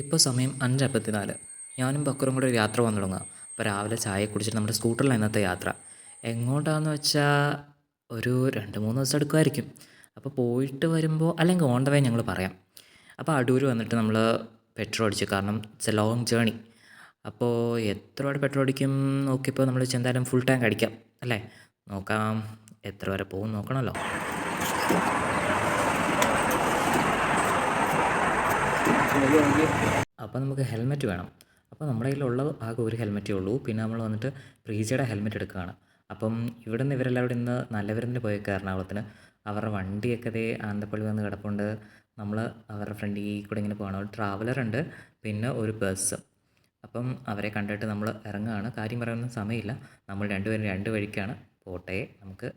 ഇപ്പോൾ സമയം അഞ്ച് അമ്പത്തിനാല്. ഞാനും ബക്കറും കൂടെ ഒരു യാത്ര വന്നു തുടങ്ങുക അപ്പോൾ രാവിലെ ചായ കുടിച്ചിട്ട് നമ്മുടെ സ്കൂട്ടറിലാണ് ഇന്നത്തെ യാത്ര. എങ്ങോട്ടാന്ന് വെച്ചാൽ ഒരു രണ്ട് മൂന്ന് ദിവസം എടുക്കുമായിരിക്കും. അപ്പോൾ പോയിട്ട് വരുമ്പോൾ അല്ലെങ്കിൽ ഓൺ ദ വേ ഞങ്ങൾ പറയാം. അപ്പോൾ അടൂർ വന്നിട്ട് നമ്മൾ പെട്രോൾ അടിച്ചു കാരണം ഇറ്റ്സ് എ ലോങ് ജേണി അപ്പോൾ എത്ര വരെ പെട്രോൾ അടിക്കും നോക്കിയപ്പോൾ നമ്മൾ എന്തായാലും ഫുൾ ടാങ്ക് അടിക്കാം. അല്ലേ? നോക്കാം. എത്ര വരെ പോകും നോക്കണമല്ലോ അപ്പോൾ നമുക്ക് ഹെൽമെറ്റ് വേണം. അപ്പോൾ നമ്മുടെ കയ്യിലുള്ളത് ആകെ ഒരു ഹെൽമെറ്റേ ഉള്ളൂ. പിന്നെ നമ്മൾ വന്നിട്ട് പ്രീജയുടെ ഹെൽമെറ്റ് എടുക്കുകയാണ്. അപ്പം ഇവിടെ നിന്ന് ഇവരെല്ലാവരും ഇന്ന് നല്ലവരുന്ന് പോയേക്കുക എറണാകുളത്തിന് അവരുടെ വണ്ടിയൊക്കെ ദേ ആനന്ദപ്പള്ളി വന്ന് കിടപ്പുണ്ട്. നമ്മൾ അവരുടെ ഫ്രണ്ടിൽ കൂടെ ഇങ്ങനെ പോകണം ഒരു ട്രാവലർ ഉണ്ട്. പിന്നെ ഒരു ബസ് അപ്പം അവരെ കണ്ടിട്ട് നമ്മൾ ഇറങ്ങുകയാണ് കാര്യം പറയാനൊന്നും സമയമില്ല. നമ്മൾ രണ്ടുപേരും രണ്ട് വഴിക്കാണ്. പോട്ടെ. നമുക്ക്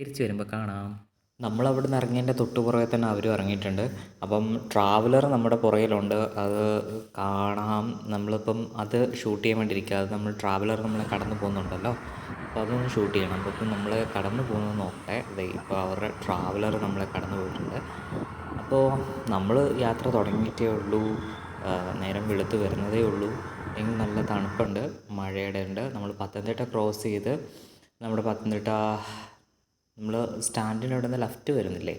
തിരിച്ചു വരുമ്പോൾ കാണാം. നമ്മൾ അവിടെ നിന്ന് ഇറങ്ങിയതിന്റെ തൊട്ട് പുറകെ തന്നെ അവരും ഇറങ്ങിയിട്ടുണ്ട്. അപ്പം ട്രാവലർ നമ്മുടെ പുറകിലുണ്ട്. അത് കാണാം. നമ്മളിപ്പം അത് ഷൂട്ട് ചെയ്യാൻ വേണ്ടിയിരിക്കുക. അത് നമ്മൾ ട്രാവലർ നമ്മളെ കടന്നു പോകുന്നുണ്ടല്ലോ. അപ്പോൾ അതൊന്ന് ഷൂട്ട് ചെയ്യണം. അപ്പോൾ ഇപ്പം നമ്മൾ കടന്നു പോകുന്നത് നോക്കട്ടെ. അതെ ഇപ്പോൾ അവരുടെ ട്രാവലർ നമ്മളെ കടന്നു പോയിട്ടുണ്ട്. അപ്പോൾ നമ്മൾ യാത്ര തുടങ്ങിയിട്ടേ ഉള്ളൂ. നേരം വെളുത്ത് വരുന്നതേ ഉള്ളൂ. എങ്കിൽ നല്ല തണുപ്പുണ്ട്. മഴയുടെ ഉണ്ട്. നമ്മൾ പത്തനംതിട്ട ക്രോസ് ചെയ്ത് നമ്മുടെ പത്തനംതിട്ട നമ്മൾ സ്റ്റാൻഡിന്റെ അവിടെ നിന്ന് ലെഫ്റ്റ് വരുന്നില്ലേ?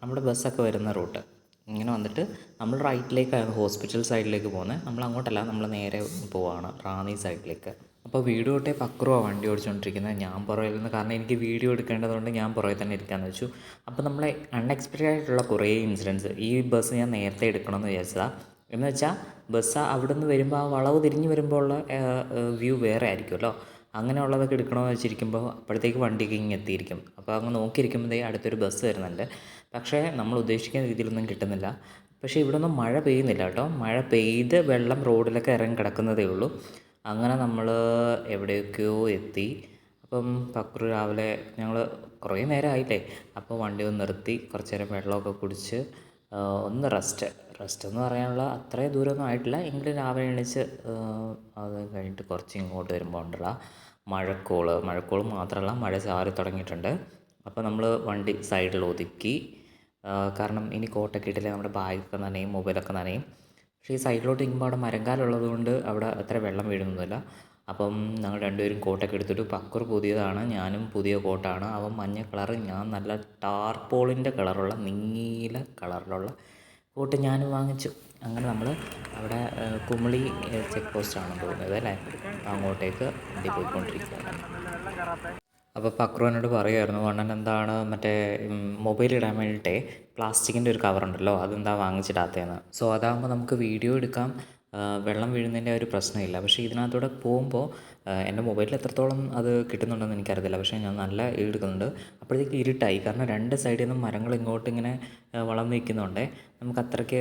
നമ്മുടെ ബസ്സൊക്കെ വരുന്ന റൂട്ട്. ഇങ്ങനെ വന്നിട്ട് നമ്മൾ റൈറ്റിലേക്കാണ് ഹോസ്പിറ്റൽ സൈഡിലേക്ക് പോകുന്നത് നമ്മൾ അങ്ങോട്ടല്ല നമ്മൾ നേരെ പോവാണ് റാന്നി സൈഡിലേക്ക്. അപ്പോൾ വീഡിയോ തൊട്ടേ പക്രുവാണ് വണ്ടി ഓടിച്ചുകൊണ്ടിരിക്കുന്നത് ഞാൻ പുറകിൽ നിന്ന് കാരണം എനിക്ക് വീഡിയോ എടുക്കേണ്ടതുകൊണ്ട് ഞാൻ പുറകിൽ തന്നെ ഇരിക്കാമെന്ന് വെച്ചു. അപ്പോൾ നമ്മളെ അൺഎക്സ്പെക്റ്റഡ് ആയിട്ടുള്ള കുറേ ഇൻസിഡൻസ് ഈ ബസ് ഞാൻ നേരത്തെ എടുക്കണമെന്ന് വിചാരിച്ചതാണ് എന്ന് വെച്ചാൽ ബസ് അവിടെ നിന്ന് വരുമ്പോൾ ആ വളവ് തിരിഞ്ഞ് വരുമ്പോൾ ഉള്ള വ്യൂ വേറെ ആയിരിക്കുമല്ലോ അങ്ങനെയുള്ളതൊക്കെ എടുക്കണമെന്ന് വെച്ചിരിക്കുമ്പോൾ അപ്പോഴത്തേക്ക് വണ്ടിയൊക്കെ ഇങ്ങനെ എത്തിയിരിക്കും. അപ്പോൾ അങ്ങ് നോക്കിയിരിക്കുമ്പോഴേ അടുത്തൊരു ബസ് വരുന്നുണ്ട്. പക്ഷേ നമ്മൾ ഉദ്ദേശിക്കുന്ന രീതിയിലൊന്നും കിട്ടുന്നില്ല. പക്ഷേ ഇവിടെ ഒന്നും മഴ പെയ്യുന്നില്ല കേട്ടോ. മഴ പെയ്ത് വെള്ളം റോഡിലൊക്കെ ഇറങ്ങി കിടക്കുന്നതേ ഉള്ളൂ. അങ്ങനെ നമ്മൾ എവിടെയൊക്കെയോ എത്തി. അപ്പം പക്രു രാവിലെ ഞങ്ങൾ കുറേ നേരമായില്ലേ അപ്പോൾ വണ്ടി ഒന്ന് നിർത്തി കുറച്ച് നേരം വെള്ളമൊക്കെ കുടിച്ച് ഒന്ന് റെസ്റ്റ്. റെസ്റ്റ് എന്ന് പറയാനുള്ള അത്രയും ദൂരമൊന്നും ആയിട്ടില്ല. എങ്കിലും രാവിലെ എണീച്ച് അത് കഴിഞ്ഞിട്ട് കുറച്ച് ഇങ്ങോട്ട് വരുമ്പോൾ ഉണ്ടല്ല മഴക്കോൾ. മഴക്കോൾ മാത്രമല്ല മഴ ചാറി തുടങ്ങിയിട്ടുണ്ട്. അപ്പോൾ നമ്മൾ വണ്ടി സൈഡിൽ ഒതുക്കി കാരണം ഇനി കോട്ടൊക്കെ ഇട്ടില്ലേ നമ്മുടെ ബാഗൊക്കെ നനയും മൊബൈലൊക്കെ നനയും. പക്ഷേ ഈ സൈഡിലോട്ട് ഇരിക്കുമ്പോൾ അവിടെ മരങ്കാലുള്ളത് കൊണ്ട് അവിടെ അത്ര വെള്ളം വീഴുന്നൊന്നുമില്ല. അപ്പം ഞങ്ങൾ രണ്ടുപേരും കോട്ടൊക്കെ എടുത്തിട്ട് പക്കർ പുതിയതാണ് ഞാനും പുതിയ കോട്ടാണ്. അവൻ മഞ്ഞ കളറ് ഞാൻ നല്ല ടാർപോളിന്റെ കളറുള്ള നീല കളറിലുള്ള കോട്ട് ഞാനും വാങ്ങിച്ചു. അങ്ങനെ നമ്മൾ അവിടെ കുമളി ചെക്ക് പോസ്റ്റാണെന്ന് തോന്നുന്നത് അല്ലേ? അങ്ങോട്ടേക്ക് വണ്ടി പോയിക്കൊണ്ടിരിക്കുകയാണ് അപ്പോൾ പക്രുവിനോട് പറയുമായിരുന്നു വണ്ണൻ എന്താണ് മറ്റേ മൊബൈൽ ഇടാൻ വേണ്ടിയിട്ടേ പ്ലാസ്റ്റിക്കിന്റെ ഒരു കവറുണ്ടല്ലോ അതെന്താ വാങ്ങിച്ചിടാത്തതെന്ന്? സോ അതാകുമ്പോൾ നമുക്ക് വീഡിയോ എടുക്കാം. വെള്ളം വീഴുന്നതിന്റെ ഒരു പ്രശ്നമില്ല. പക്ഷേ ഇതിനകത്തൂടെ പോകുമ്പോൾ എന്റെ മൊബൈലിൽ എത്രത്തോളം അത് കിട്ടുന്നുണ്ടെന്ന് എനിക്കറിയത്തില്ല. പക്ഷേ ഞാൻ നല്ല എടുക്കുന്നുണ്ട് അപ്പോഴത്തേക്ക് ഇരുട്ടായി. കാരണം രണ്ട് സൈഡിൽ നിന്നും മരങ്ങൾ ഇങ്ങോട്ട് ഇങ്ങനെ വളർന്ന് നമുക്ക് അത്രയ്ക്ക്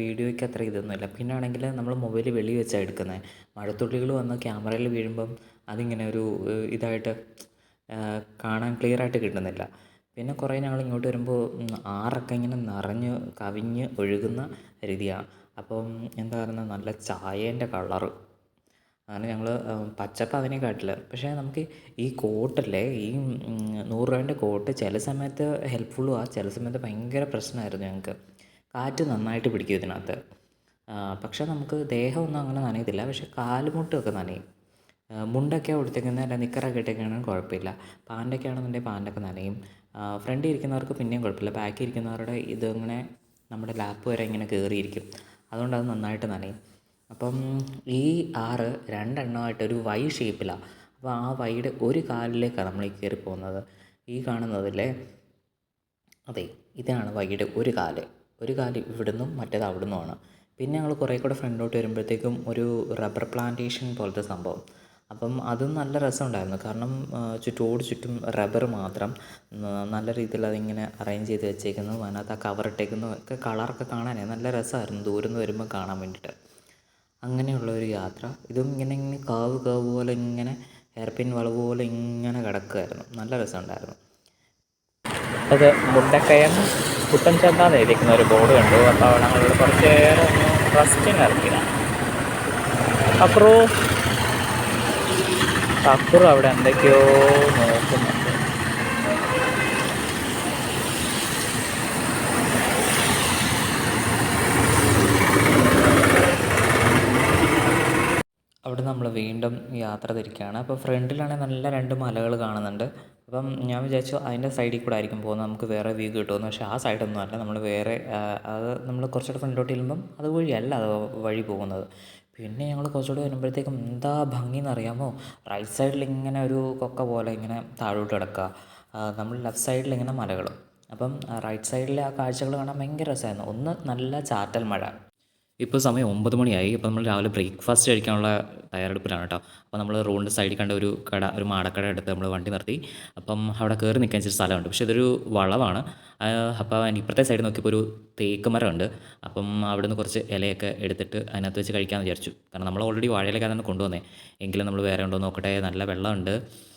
വീഡിയോയ്ക്ക് അത്ര ഇതൊന്നുമില്ല. പിന്നെ ആണെങ്കിൽ നമ്മൾ മൊബൈൽ വെളി വെച്ചാണ് എടുക്കുന്നത് മഴത്തുള്ളികൾ വന്ന് ക്യാമറയിൽ വീഴുമ്പം അതിങ്ങനെ ഒരു ഇതായിട്ട് കാണാൻ ക്ലിയർ ആയിട്ട് കിട്ടുന്നില്ല. പിന്നെ കുറേ ഞങ്ങൾ ഇങ്ങോട്ട് വരുമ്പോൾ ആറൊക്കെ ഇങ്ങനെ നിറഞ്ഞ് കവിഞ്ഞ് ഒഴുകുന്ന രീതിയാണ് അപ്പം എന്താ പറയുന്നത്? നല്ല ചായേന്റെ കളറ്. അങ്ങനെ ഞങ്ങൾ പച്ചപ്പ് അതിനെ കാട്ടില്ല പക്ഷേ നമുക്ക് ഈ കോട്ടല്ലേ ഈ നൂറ് രൂപേന്റെ കോട്ട് ചില സമയത്ത് ഹെൽപ്ഫുള്ളും ആ ചില സമയത്ത് ഭയങ്കര പ്രശ്നമായിരുന്നു ഞങ്ങൾക്ക്. കാറ്റ് നന്നായിട്ട് പിടിക്കും ഇതിനകത്ത്. പക്ഷേ നമുക്ക് ദേഹമൊന്നും അങ്ങനെ നനയത്തില്ല. പക്ഷേ കാൽമുട്ടൊക്കെ നനയും. മുണ്ടൊക്കെ ഉടുത്തേക്കുന്ന അല്ല നിക്കറൊക്കെ ഇട്ടേക്കാണെങ്കിൽ കുഴപ്പമില്ല. പാന്റൊക്കെ ആണെന്നുണ്ടെങ്കിൽ പാന്റൊക്കെ നനയും. ഫ്രണ്ടിൽ ഇരിക്കുന്നവർക്ക് പിന്നെയും കുഴപ്പമില്ല. ബാക്കിൽ ഇരിക്കുന്നവരുടെ ഇതിങ്ങനെ നമ്മുടെ ലാപ്പ് വരെ ഇങ്ങനെ കയറിയിരിക്കും അതുകൊണ്ട് അത് നന്നായിട്ട് നനയും. അപ്പം ഈ ആറ് രണ്ടെണ്ണമായിട്ട് ഒരു വൈ ഷേപ്പിലാണ് അപ്പോൾ ആ വൈയുടെ ഒരു കാലിലേക്കാണ് നമ്മൾ ഈ കയറി പോകുന്നത്. ഈ കാണുന്നതിലെ അതെ ഇതാണ് വൈയുടെ ഒരു കാൽ. ഒരു കാൽ ഇവിടുന്നും മറ്റേത് അവിടുന്നുമാണ്. പിന്നെ ഞങ്ങൾ കുറേ കൂടെ ഫ്രണ്ടോട്ട് വരുമ്പോഴത്തേക്കും ഒരു റബ്ബർ പ്ലാന്റേഷൻ പോലത്തെ സംഭവം. അപ്പം അതും നല്ല രസമുണ്ടായിരുന്നു. കാരണം ചുറ്റോട് ചുറ്റും റബ്ബർ മാത്രം നല്ല രീതിയിൽ അതിങ്ങനെ അറേഞ്ച് ചെയ്ത് വെച്ചേക്കുന്നതും അതിനകത്ത് ആ കവർ ഇട്ടേക്കുന്നു. ഒക്കെ കളറൊക്കെ കാണാനേ നല്ല രസമായിരുന്നു. ദൂരം നിന്ന് വരുമ്പോൾ കാണാൻ വേണ്ടിയിട്ട് അങ്ങനെയുള്ള ഒരു യാത്ര. ഇതും ഇങ്ങനെ ഇങ്ങനെ കാവ് കാവ് പോലെ ഇങ്ങനെ ഹെയർപിൻ വളവ് പോലെ ഇങ്ങനെ കിടക്കുമായിരുന്നു നല്ല രസമുണ്ടായിരുന്നു. അത് മുണ്ടക്കയം കുട്ടൻ ചന്താന്ന് എഴുതിക്കുന്ന ഒരു ബോർഡ് കണ്ടു. അപ്പോൾ ഞങ്ങളിവിടെ കുറച്ച് നേരം റെസ്റ്റിംഗ് ഇറക്കിയതാണ് അപ്പുറം അവിടെ എന്തൊക്കെയോ നോക്കുന്നുണ്ട്. അവിടെ നമ്മൾ വീണ്ടും യാത്ര തിരിക്കുകയാണ്. അപ്പോൾ ഫ്രണ്ടിലാണെങ്കിൽ നല്ല രണ്ട് മലകൾ കാണുന്നുണ്ട്. അപ്പം ഞാൻ വിചാരിച്ചു അതിന്റെ സൈഡിൽ കൂടെ ആയിരിക്കും പോകുന്നത്. നമുക്ക് വേറെ വ്യൂ കിട്ടുമെന്ന്. പക്ഷേ ആ സൈഡൊന്നും അല്ല നമ്മൾ വേറെ അത് നമ്മൾ കുറച്ചുകൂടെ ഫ്രണ്ടിലോട്ട് ചെല്ലുമ്പം അത് വഴിയല്ല അത് വഴി പോകുന്നത്. പിന്നെ ഞങ്ങൾ കുറച്ചുകൂടി വരുമ്പോഴത്തേക്കും എന്താ ഭംഗി എന്നറിയാമോ റൈറ്റ് സൈഡിൽ ഇങ്ങനെ ഒരു കൊക്ക പോലെ ഇങ്ങനെ താഴോട്ട് കിടക്കുക നമ്മൾ ലെഫ്റ്റ് സൈഡിൽ ഇങ്ങനെ മലകൾ അപ്പം റൈറ്റ് സൈഡിലെ ആ കാഴ്ചകൾ കാണാൻ ഭയങ്കര രസമായിരുന്നു ഒന്ന് നല്ല ചാറ്റൽ മഴ. ഇപ്പോൾ സമയം ഒമ്പത് മണിയായി. അപ്പോൾ നമ്മൾ രാവിലെ ബ്രേക്ക്ഫാസ്റ്റ് കഴിക്കാനുള്ള തയ്യാറെടുപ്പിലാണ് കേട്ടോ. അപ്പോൾ നമ്മൾ റോഡിന്റെ സൈഡിൽ കണ്ട ഒരു കട ഒരു മാടക്കട എടുത്ത് നമ്മൾ വണ്ടി നിർത്തി. അപ്പം അവിടെ കയറി നിൽക്കാൻ ഇച്ചിരി സ്ഥലമുണ്ട്. പക്ഷേ ഇതൊരു വളവാണ്. അപ്പോൾ അതിന്റെ ഇപ്പുറത്തെ സൈഡിൽ നോക്കിയപ്പോൾ ഒരു തേക്ക് മരമുണ്ട്. അപ്പം അവിടെ നിന്ന് കുറച്ച് ഇലയൊക്കെ എടുത്തിട്ട് അതിനകത്ത് വെച്ച് കഴിക്കാമെന്ന് വിചാരിച്ചു. കാരണം നമ്മൾ ഓൾറെഡി വാഴയിലൊക്കെ അതാണ് കൊണ്ടുവന്നേ. എങ്കിലും നമ്മൾ വേറെ ഉണ്ടോ നോക്കട്ടെ. നല്ല വെള്ളമുണ്ട്.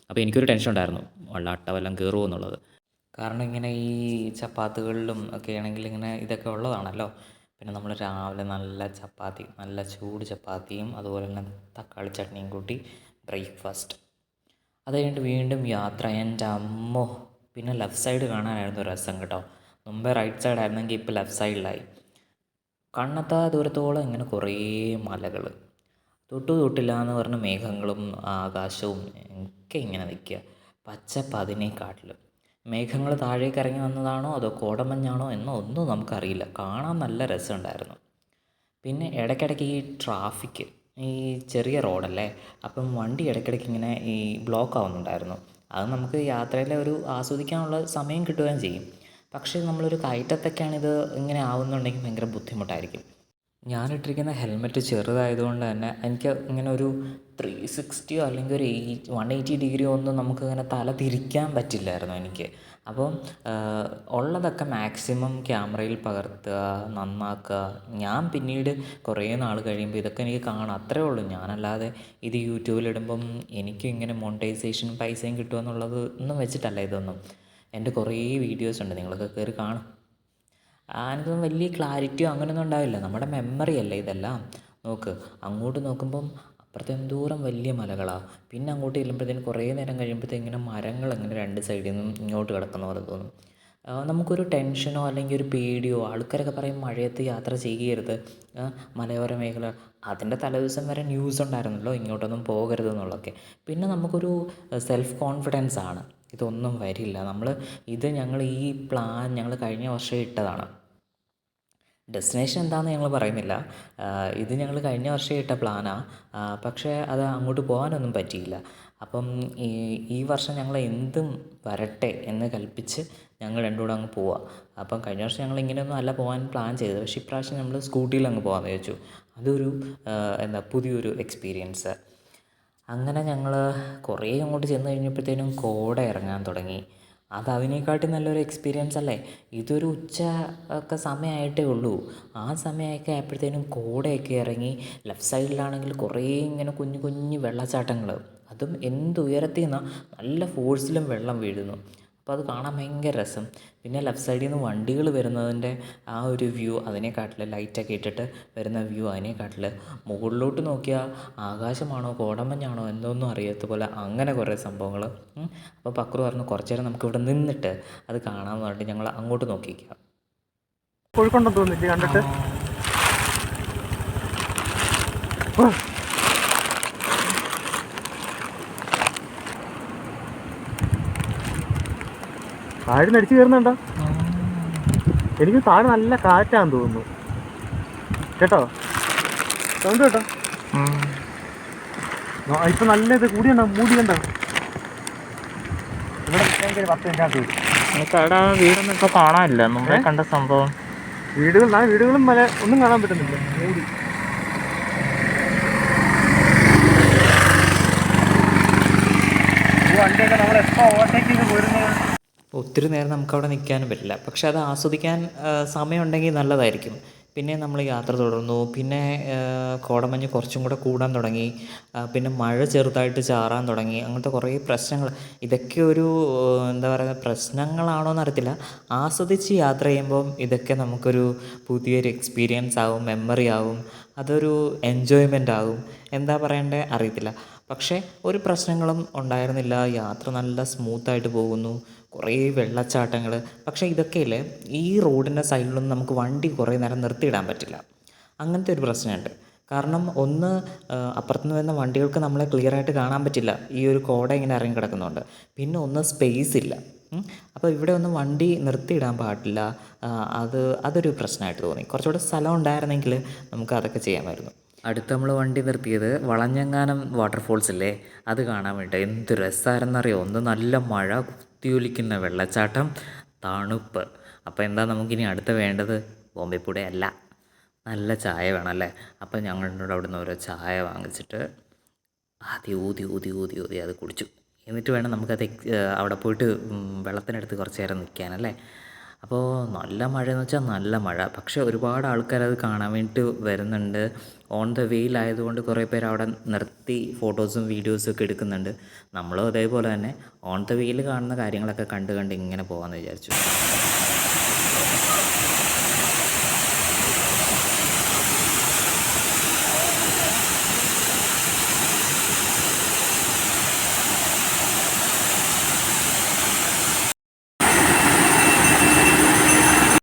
അപ്പോൾ എനിക്കൊരു ടെൻഷൻ ഉണ്ടായിരുന്നു. വെള്ളം അട്ട വല്ലതും കയറുമോ എന്നുള്ളത്. കാരണം ഇങ്ങനെ ഈ ചപ്പാത്തുകളിലും ഒക്കെ ആണെങ്കിൽ ഇങ്ങനെ ഇതൊക്കെ ഉള്ളതാണല്ലോ. പിന്നെ നമ്മൾ രാവിലെ നല്ല ചപ്പാത്തി നല്ല ചൂട് ചപ്പാത്തിയും അതുപോലെ തന്നെ തക്കാളി ചട്നിയും കൂട്ടി ബ്രേക്ക്ഫാസ്റ്റ്. അത് കഴിഞ്ഞിട്ട് വീണ്ടും യാത്ര. എന്റെ അമ്മോ. പിന്നെ ലെഫ്റ്റ് സൈഡ് കാണാനായിരുന്നു രസം കേട്ടോ. മുമ്പേ റൈറ്റ് സൈഡ് ആയിരുന്നെങ്കിൽ ഇപ്പോൾ ലെഫ്റ്റ് സൈഡിലായി. കണ്ണത്താ ദൂരത്തോളം ഇങ്ങനെ കുറേ മലകൾ തൊട്ടു തൊട്ടില്ല എന്ന് പറഞ്ഞ മേഘങ്ങളും ആകാശവും ഒക്കെ ഇങ്ങനെ നിൽക്കുക. പച്ചപ്പ് അതിനെക്കാട്ടിലും മേഘങ്ങൾ താഴേക്ക് ഇറങ്ങി വന്നതാണോ അതോ കോടമഞ്ഞാണോ എന്നോ ഒന്നും നമുക്കറിയില്ല. കാണാൻ നല്ല രസമുണ്ടായിരുന്നു. പിന്നെ ഇടയ്ക്കിടയ്ക്ക് ഈ ട്രാഫിക്ക് ഈ ചെറിയ റോഡല്ലേ അപ്പം വണ്ടി ഇടയ്ക്കിടയ്ക്ക് ഇങ്ങനെ ഈ ബ്ലോക്ക് ആവുന്നുണ്ടായിരുന്നു. അത് നമുക്ക് യാത്രയിലെ ഒരു ആസ്വദിക്കാനുള്ള സമയം കിട്ടുകയും ചെയ്യും. പക്ഷേ നമ്മളൊരു കയറ്റത്തൊക്കെയാണിത് ഇങ്ങനെ ആവുന്നുണ്ടെങ്കിൽ ഭയങ്കര ബുദ്ധിമുട്ടായിരിക്കും. ഞാനിട്ടിരിക്കുന്ന ഹെൽമെറ്റ് ചെറുതായതുകൊണ്ട് തന്നെ എനിക്ക് ഇങ്ങനെ ഒരു ത്രീ സിക്സ്റ്റിയോ അല്ലെങ്കിൽ ഒരു എയ് വൺ എയ്റ്റി ഡിഗ്രിയോ ഒന്നും നമുക്ക് ഇങ്ങനെ തല തിരിക്കാൻ പറ്റില്ലായിരുന്നു എനിക്ക്. അപ്പം ഉള്ളതൊക്കെ മാക്സിമം ക്യാമറയിൽ പകർത്തുക നന്നാക്കുക. ഞാൻ പിന്നീട് കുറേ നാൾ കഴിയുമ്പോൾ ഇതൊക്കെ എനിക്ക് കാണാം. അത്രേ ഉള്ളൂ. ഞാനല്ലാതെ ഇത് യൂട്യൂബിലിടുമ്പം എനിക്കും ഇങ്ങനെ മോണിറ്റൈസേഷൻ പൈസയും കിട്ടുമെന്നുള്ളത് ഒന്നും വെച്ചിട്ടല്ല ഇതൊന്നും. എന്റെ കുറേ വീഡിയോസ് ഉണ്ട്. നിങ്ങളൊക്കെ കയറി കാണും. എനിക്കൊന്നും വലിയ ക്ലാരിറ്റിയോ അങ്ങനെയൊന്നും ഉണ്ടാവില്ല. നമ്മുടെ മെമ്മറി അല്ലേ ഇതെല്ലാം? നോക്ക് അങ്ങോട്ട് നോക്കുമ്പം അപ്പുറത്തെ എന്തോരം വലിയ മലകളാണ് പിന്നെ അങ്ങോട്ട് ചെല്ലുമ്പോഴത്തേന് കുറേ നേരം കഴിയുമ്പോഴത്തേക്കും ഇങ്ങനെ മരങ്ങൾ ഇങ്ങനെ രണ്ട് സൈഡിൽ നിന്നും ഇങ്ങോട്ട് കിടക്കുന്ന പോലെ തോന്നും. നമുക്കൊരു ടെൻഷനോ അല്ലെങ്കിൽ ഒരു പേടിയോ ആൾക്കാരൊക്കെ പറയും മഴയത്ത് യാത്ര ചെയ്യരുത്. മലയോര മേഖല. അതിന്റെ തലേദിവസം വരെ ന്യൂസ് ഉണ്ടായിരുന്നല്ലോ ഇങ്ങോട്ടൊന്നും പോകരുത് എന്നുള്ളതൊക്കെ പിന്നെ നമുക്കൊരു സെൽഫ് കോൺഫിഡൻസ് ആണ്. ഇതൊന്നും വരില്ല. നമ്മൾ ഇത് ഞങ്ങൾ ഈ പ്ലാൻ ഞങ്ങൾ കഴിഞ്ഞ വർഷം ഇട്ടതാണ്. ഡെസ്റ്റിനേഷൻ എന്താണെന്ന് ഞങ്ങൾ പറയുന്നില്ല. ഇത് ഞങ്ങൾ കഴിഞ്ഞ വർഷം ഇട്ട പ്ലാനാണ് പക്ഷേ അത് അങ്ങോട്ട് പോകാനൊന്നും പറ്റിയില്ല. അപ്പം ഈ ഈ വർഷം ഞങ്ങൾ എന്തും വരട്ടെ എന്ന് കൽപ്പിച്ച് ഞങ്ങൾ രണ്ടും കൂടെ അങ്ങ് പോവാം. അപ്പം കഴിഞ്ഞ വർഷം ഞങ്ങൾ ഇങ്ങനെയൊന്നും അല്ല പോകാൻ പ്ലാൻ ചെയ്തത്. പക്ഷേ ഇപ്രാവശ്യം നമ്മൾ സ്കൂട്ടിയിൽ അങ്ങ് പോകാമെന്ന് ചോദിച്ചു അതൊരു എന്താ പുതിയൊരു എക്സ്പീരിയൻസ് അങ്ങനെ ഞങ്ങൾ കുറേ അങ്ങോട്ട് ചെന്ന് കഴിഞ്ഞപ്പോഴത്തേനും കോട ഇറങ്ങാൻ തുടങ്ങി. അത് അതിനെക്കാട്ടി നല്ലൊരു എക്സ്പീരിയൻസ് അല്ലേ? ഇതൊരു ഉച്ച ഒക്കെ സമയമായിട്ടേ ഉള്ളൂ. ആ സമയമൊക്കെ ആയപ്പോഴത്തേനും കോടയൊക്കെ ഇറങ്ങി. ലെഫ്റ്റ് സൈഡിലാണെങ്കിൽ കുറേ ഇങ്ങനെ കുഞ്ഞു കുഞ്ഞു വെള്ളച്ചാട്ടങ്ങൾ അതും എന്ത് ഉയരത്തിൽ നിന്നാണ് നല്ല ഫോഴ്സിലും വെള്ളം വീഴുന്നു. അപ്പോൾ അത് കാണാൻ ഭയങ്കര രസം. പിന്നെ ലെഫ്റ്റ് സൈഡിൽ നിന്ന് വണ്ടികൾ വരുന്നതിന്റെ ആ ഒരു വ്യൂ അതിനെക്കാട്ടിൽ ലൈറ്റൊക്കെ ഇട്ടിട്ട് വരുന്ന വ്യൂ അതിനെക്കാട്ടിൽ മുകളിലോട്ട് നോക്കിയാൽ ആകാശമാണോ കോടമഞ്ഞാണോ എന്തോന്നും അറിയാത്ത പോലെ അങ്ങനെ കുറേ സംഭവങ്ങൾ അപ്പോൾ പക്രു പറഞ്ഞു കുറച്ചു നേരം നമുക്ക് ഇവിടെ നിന്നിട്ട് അത് കാണാമെന്ന് പറഞ്ഞിട്ട് ഞങ്ങൾ അങ്ങോട്ട് നോക്കിക്കാം ഒഴുക്കുണ്ടെന്ന് തോന്നില്ലേ കണ്ടിട്ട്. താഴെ നടിച്ചു കയറുന്നുണ്ടോ? എനിക്ക് താഴെ നല്ല കാറ്റാന്ന് തോന്നുന്നു. കേട്ടോ? സൗണ്ട് കേട്ടോ? ഇപ്പൊ നല്ല ഇത് കൂടിയുണ്ടോ മൂടി കണ്ടോ? ഇവിടെ പത്ത് മിനിറ്റ് വീടൊന്നും കാണാനില്ല. കണ്ട സംഭവം. വീടുകൾ ആ വീടുകളും മല ഒന്നും കാണാൻ പറ്റുന്നില്ല. മൂടി. ഈ വണ്ടിയൊക്കെ നമ്മൾ എപ്പോൾ ഓവർടേക്ക് ചെയ്ത് പോരുന്നത് ഒത്തിരി നേരം നമുക്ക് അവിടെ നിൽക്കാനും പറ്റില്ല. പക്ഷെ അത് ആസ്വദിക്കാൻ സമയമുണ്ടെങ്കിൽ നല്ലതായിരിക്കും. പിന്നെ നമ്മൾ യാത്ര തുടർന്നു. പിന്നെ കോടമഞ്ഞ് കുറച്ചും കൂടെ കൂടാൻ തുടങ്ങി. പിന്നെ മഴ ചെറുതായിട്ട് ചാറാൻ തുടങ്ങി. അങ്ങനത്തെ കുറേ പ്രശ്നങ്ങൾ. ഇതൊക്കെ ഒരു എന്താ പറയുക പ്രശ്നങ്ങളാണോ എന്നറിയത്തില്ല. ആസ്വദിച്ച് യാത്ര ചെയ്യുമ്പം ഇതൊക്കെ നമുക്കൊരു പുതിയൊരു എക്സ്പീരിയൻസ് ആവും മെമ്മറി ആവും. അതൊരു എൻജോയ്മെന്റ് ആവും. എന്താ പറയണ്ടേ? അറിയത്തില്ല. പക്ഷേ ഒരു പ്രശ്നങ്ങളും ഉണ്ടായിരുന്നില്ല. യാത്ര നല്ല സ്മൂത്തായിട്ട് പോകുന്നു. കുറേ വെള്ളച്ചാട്ടങ്ങൾ. പക്ഷേ ഇതൊക്കെയല്ലേ ഈ റോഡിന്റെ സൈഡിലൊന്നും നമുക്ക് വണ്ടി കുറേ നേരം നിർത്തിയിടാൻ പറ്റില്ല. അങ്ങനത്തെ ഒരു പ്രശ്നമുണ്ട്. കാരണം ഒന്ന് അപ്പുറത്തുനിന്ന് വരുന്ന വണ്ടികൾക്ക് നമ്മളെ ക്ലിയർ ആയിട്ട് കാണാൻ പറ്റില്ല. ഈ ഒരു കോട ഇങ്ങനെ ഇറങ്ങി കിടക്കുന്നുണ്ട് പിന്നെ ഒന്ന് സ്പേസ് ഇല്ല. അപ്പോൾ ഇവിടെ ഒന്നും വണ്ടി നിർത്തിയിടാൻ പാടില്ല. അത് അതൊരു പ്രശ്നമായിട്ട് തോന്നി. കുറച്ചുകൂടെ സ്ഥലം ഉണ്ടായിരുന്നെങ്കിൽ നമുക്ക് അതൊക്കെ ചെയ്യാമായിരുന്നു. അടുത്ത് നമ്മൾ വണ്ടി നിർത്തിയത് വളഞ്ഞങ്ങാനം വാട്ടർഫോൾസ് ഇല്ലേ അത് കാണാൻ വേണ്ടി എന്ത് രസമായിരുന്നറിയോ ഒന്ന് നല്ല മഴ കുത്തിയൊലിക്കുന്ന വെള്ളച്ചാട്ടം തണുപ്പ്. അപ്പോൾ എന്താ നമുക്കിനി അടുത്ത് വേണ്ടത്? ബോംബെപ്പൂടെ അല്ല നല്ല ചായ വേണം അല്ലേ അപ്പം ഞങ്ങളുടെ അവിടെ നിന്ന് ഓരോ ചായ വാങ്ങിച്ചിട്ട് ആദ്യം ഊതി ഊതി ഊതി ഊതി അത് കുടിച്ചു. എന്നിട്ട് വേണം നമുക്കത് അവിടെ പോയിട്ട് വെള്ളത്തിനടുത്ത് കുറച്ച് നേരം നിൽക്കാനല്ലേ അപ്പോൾ നല്ല മഴ എന്ന് വെച്ചാൽ നല്ല മഴ. പക്ഷേ ഒരുപാട് ആൾക്കാർ അത് കാണാൻ വേണ്ടിയിട്ട് വരുന്നുണ്ട്. ഓൺ ദ വെയിലായതുകൊണ്ട് കുറേ പേര് അവിടെ നിർത്തി ഫോട്ടോസും വീഡിയോസും ഒക്കെ എടുക്കുന്നുണ്ട്. നമ്മളും അതേപോലെ തന്നെ ഓൺ ദ വെയിൽ കാണുന്ന കാര്യങ്ങളൊക്കെ കണ്ട് കണ്ട് ഇങ്ങനെ പോകാമെന്ന് വിചാരിച്ചു.